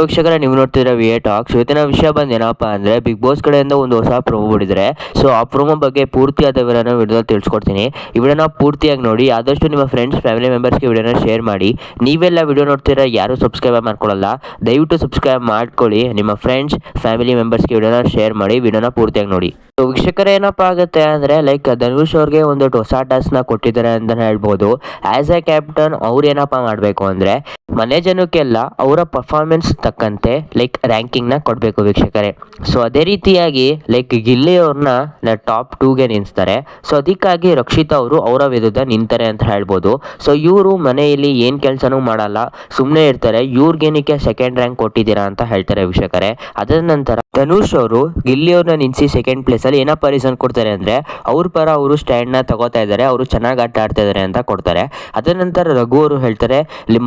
ವೀಕ್ಷಕರ, ನೀವು ನೋಡ್ತಿದ್ರೆ ವಿ ಟಾಕ್ಸ್ ಇವತ್ತಿನ ವಿಷಯ ಬಂದು ಏನಪ್ಪ ಅಂದ್ರೆ ಬಿಗ್ ಬಾಸ್ ಕಡೆಯಿಂದ ಒಂದು ಹೊಸ ಪ್ರೊಮೋ ಬಿಡಿದ್ರೆ ಸೊ ಆ ಪ್ರೊಮೋ ಬಗ್ಗೆ ಪೂರ್ತಿಯಾದ ವಿವರನ ವಿಡಿಯೋದಲ್ಲಿ ತಿಳಿಸ್ಕೊಡ್ತೀನಿ. ವಿಡಿಯೋನ ಪೂರ್ತಿಯಾಗಿ ನೋಡಿ, ಆದಷ್ಟು ನಿಮ್ಮ ಫ್ರೆಂಡ್ಸ್ ಫ್ಯಾಮಿಲಿ ಮೆಂಬರ್ಸ್ಗೆ ವಿಡಿಯೋನ ಶೇರ್ ಮಾಡಿ. ನೀವೆಲ್ಲ ವಿಡಿಯೋ ನೋಡ್ತೀರಾ ಯಾರು ಸಬ್ಸ್ಕ್ರೈಬ್ ಮಾಡ್ಕೊಳ್ಳಲ್ಲ. ದಯವಿಟ್ಟು ಸಬ್ಸ್ಕ್ರೈಬ್ ಮಾಡ್ಕೊಳ್ಳಿ. ನಿಮ್ಮ ಫ್ರೆಂಡ್ಸ್ ಫ್ಯಾಮಿಲಿ ಮೆಂಬರ್ಸ್ಗೆ ವಿಡಿಯೋನ ಶೇರ್ ಮಾಡಿ, ವಿಡಿಯೋನ ಪೂರ್ತಿಯಾಗಿ ನೋಡಿ. ಸೊ ವೀಕ್ಷಕರ, ಏನಪ್ಪ ಆಗುತ್ತೆ ಅಂದ್ರೆ ಲೈಕ್ ಧನುಷ್ ಅವ್ರಿಗೆ ಒಂದು ಹೊಸ ಟಾಸ್ನ ಕೊಟ್ಟಿದ್ದಾರೆ ಅಂತಲೇ ಹೇಳ್ಬೋದು. ಆಸ್ ಎ ಕ್ಯಾಪ್ಟನ್ ಅವ್ರು ಏನಪ್ಪ ಮಾಡಬೇಕು ಅಂದ್ರೆ ಮನೆ ಜನಕ್ಕೆಲ್ಲ ಅವರ ಪರ್ಫಾರ್ಮೆನ್ಸ್ ತಕ್ಕಂತೆ ಲೈಕ್ ರ್ಯಾಂಕಿಂಗ್ನ ಕೊಡಬೇಕು ವೀಕ್ಷಕರೇ. ಸೊ ಅದೇ ರೀತಿಯಾಗಿ ಲೈಕ್ ಗಿಲ್ಲಿ ಅವ್ರನ್ನ ಟಾಪ್ ಟೂಗೆ ನಿಲ್ಲಿಸ್ತಾರೆ ಸೊ ಅದಕ್ಕಾಗಿ ರಕ್ಷಿತಾ ಅವರು ಅವರ ವಿರುದ್ಧ ನಿಂತಾರೆ ಅಂತ ಹೇಳ್ಬೋದು. ಸೊ ಇವರು ಮನೆಯಲ್ಲಿ ಏನು ಕೆಲಸನೂ ಮಾಡಲ್ಲ. ಸುಮ್ಮನೆ ಇರ್ತಾರೆ. ಇವ್ರಿಗೇನಕ್ಕೆ ಸೆಕೆಂಡ್ ರ್ಯಾಂಕ್ ಕೊಟ್ಟಿದ್ದೀರಾ ಅಂತ ಹೇಳ್ತಾರೆ ವೀಕ್ಷಕರೇ. ಅದರ ನಂತರ ಧನುಷ್ ಅವರು ಗಿಲ್ಲಿ ಅವ್ರನ್ನ ನಿಲ್ಲಿಸಿ ಸೆಕೆಂಡ್ ಪ್ಲೇಸಲ್ಲಿ ಏನಪ್ಪ ರೀಸನ್ ಕೊಡ್ತಾರೆ ಅಂದರೆ, ಅವ್ರ ಪರ ಅವರು ಸ್ಟ್ಯಾಂಡ್ನ ತಗೋತಾ ಇದ್ದಾರೆ ಅವರು ಚೆನ್ನಾಗಿ ಆಟ ಆಡ್ತಾ ಇದ್ದಾರೆ ಅಂತ ಕೊಡ್ತಾರೆ. ಅದರ ನಂತರ ರಘು ಅವರು ಹೇಳ್ತಾರೆ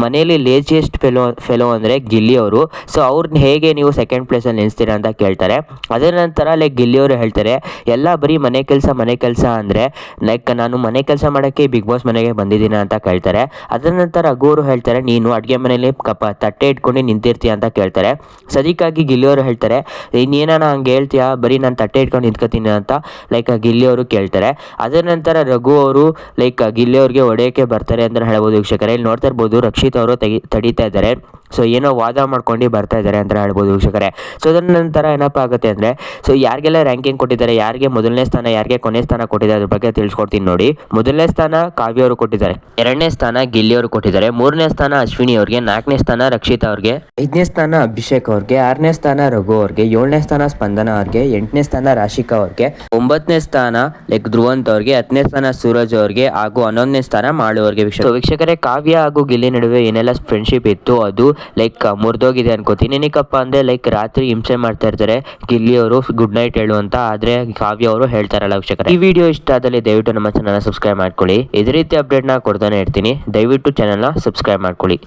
ಮನೆಯಲ್ಲಿ ಲೇಜಿಯೆಸ್ಟ್ ಫೆಲೋ ಫೆಲೋ ಅಂದರೆ ಗಿಲ್ಲಿ ಅವರು. ಸೊ ಅವ್ರನ್ನ ಹೇಗೆ ನೀವು ಸೆಕೆಂಡ್ ಪ್ಲೇಸಲ್ಲಿ ನಿಲ್ಲಿಸ್ತೀರಾ ಅಂತ ಕೇಳ್ತಾರೆ. ಅದರ ನಂತರ ಲೈಕ್ ಗಿಲ್ಲಿಯವರು ಹೇಳ್ತಾರೆ, ಎಲ್ಲ ಬರೀ ಮನೆ ಕೆಲಸ ಮನೆ ಕೆಲಸ ಅಂದರೆ ಲೈಕ್ ನಾನು ಮನೆ ಕೆಲಸ ಮಾಡೋಕ್ಕೆ ಬಿಗ್ ಬಾಸ್ ಮನೆಗೆ ಬಂದಿದ್ದೀನಿ ಅಂತ ಕೇಳ್ತಾರೆ. ಅದರ ನಂತರ ರಘು ಅವರು ಹೇಳ್ತಾರೆ, ನೀನು ಅಡುಗೆ ಮನೆಯಲ್ಲಿ ಕಪ ತಟ್ಟೆ ಇಟ್ಕೊಂಡು ನಿಂತಿರ್ತೀಯ ಅಂತ ಕೇಳ್ತಾರೆ. ಸದಿಕಾಗಿ ಗಿಲ್ಲಿಯವರು ಹೇಳ್ತಾರೆ ಇನ್ನೇನಾನ ಹಂಗೆ ಹೇಳ್ತೀಯಾ? ಬರೀ ನಾನು ತಟ್ಟೆ ಇಟ್ಕೊಂಡು ನಿಂತ್ಕೋತೀನಿ ಅಂತ ಲೈಕ್ ಗಿಲ್ಲಿ ಅವರು ಕೇಳ್ತಾರೆ. ಅದರ ನಂತರ ರಘು ಅವರು ಲೈಕ್ ಗಿಲ್ಲಿ ಅವ್ರಿಗೆ ಹೊಡೆಯೋಕ್ಕೆ ಬರ್ತಾರೆ ಅಂತ ಹೇಳ್ಬೋದು ವೀಕ್ಷಕರೇ. ಇಲ್ಲಿ ನೋಡ್ತಾ ಇರ್ಬೋದು ರಕ್ಷಿತ್ ಅವರು ತೆಗಿ, ತಡೀತಾ ಇದ್ದಾರೆ. ಸೊ ಏನೋ ವಾದ ಮಾಡ್ಕೊಂಡು ಬರ್ತಾ ಇದ್ದಾರೆ ಅಂತ ಹೇಳ್ಬೋದು ವೀಕ್ಷಕರೇ. ಸೊ ಅದರ ನಂತರ ಏನಪ್ಪ ಆಗುತ್ತೆ ಅಂದರೆ ಸೊ ಯಾರಿಗೆಲ್ಲ ರ್ಯಾಂಕಿಂಗ್ ಕೊಟ್ಟಿದ್ದಾರೆ, ಯಾರಿಗೆ ಮೊದಲನೇ ಸ್ಥಾನ, ಯಾರಿಗೆ ಕೊನೆ ಸ್ಥಾನ ಕೊಟ್ಟಿದ್ದಾರೆ ಅದ್ರ ಬಗ್ಗೆ ತಿಳಿಸ್ಕೊಡ್ತೀನಿ ನೋಡಿ. ಮೊದಲನೇ ಸ್ಥಾನ ಕಾವ್ಯ ಅವರು ಕೊಟ್ಟಿದ್ದಾರೆ, ಎರಡನೇ ಸ್ಥಾನ ಗಿಲ್ಲಿ ಅವರು ಕೊಟ್ಟಿದ್ದಾರೆ, ಮೂರನೇ ಸ್ಥಾನ ಅಶ್ವಿನಿ ಅವ್ರಿಗೆ, ನಾಲ್ಕನೇ ಸ್ಥಾನ ರಕ್ಷಿತಾ ಅವ್ರಿಗೆ, ಐದನೇ ಸ್ಥಾನ ಅಭಿಷೇಕ್ ಅವ್ರಿಗೆ, ಆರನೇ ಸ್ಥಾನ ರಘು ಅವ್ರಿಗೆ, ಏಳನೇ ಸ್ಥಾನ ಸ್ಪಂದನ ಅವ್ರಿಗೆ, ಎಂಟನೇ ಸ್ಥಾನ ರಾಶಿಕಾ ಅವ್ರಿಗೆ, ಒಂಬತ್ತನೇ ಸ್ಥಾನ ಲೈಕ್ ಧ್ರುವಂತ್ ಅವ್ರಿಗೆ, ಹತ್ತನೇ ಸ್ಥಾನ ಸೂರಜ್ ಅವ್ರಿಗೆ ಹಾಗೂ ಹನ್ನೊಂದನೇ ಸ್ಥಾನ ಮಾಳು ಅವ್ರಿಗೆ ವೀಕ್ಷಕರೇ, ಕಾವ್ಯ ಹಾಗೂ ಗಿಲ್ಲಿ ನಡುವೆ ಏನೆಲ್ಲ ಫ್ರೆಂಡ್ಶಿಪ್ ಇತ್ತು, ಅದು ಲೈಕ್ ಮುರಿದೋಗಿದೆ ಅನ್ಕೋತೀನಿ. ಏನಕ್ಕಪ್ಪ ಅಂದರೆ ಲೈಕ್ ರಾತ್ರಿ ಹಿಂಸೆ ಮಾಡ್ತಾ ಇರ್ತಾರೆ. ಗಿಲ್ಲಿ ಅವರು ಗುಡ್ ನೈಟ್ ಹೇಳು ಅಂತ. ಆದರೆ, ಕಾವ್ಯ ಅವರು ಹೇಳ್ತಾರಲ್ಲ ವೀಕ್ಷಕರೇ. ಈ ವಿಡಿಯೋ ಇಷ್ಟ ಆದಲ್ಲಿ ದಯವಿಟ್ಟು ನಮ್ಮ ಚಾನಲ್ನ ಸಬ್ಸ್ಕ್ರೈಬ್ ಮಾಡ್ಕೊಳ್ಳಿ. ಇದೇ ರೀತಿ ಅಪ್ಡೇಟ್ನ ಕೊಡ್ತಾನೆ ಇರ್ತೀನಿ. ದಯವಿಟ್ಟು ಚಾನಲ್ನ ಸಬ್ಸ್ಕ್ರೈಬ್ ಮಾಡ್ಕೊಳ್ಳಿ.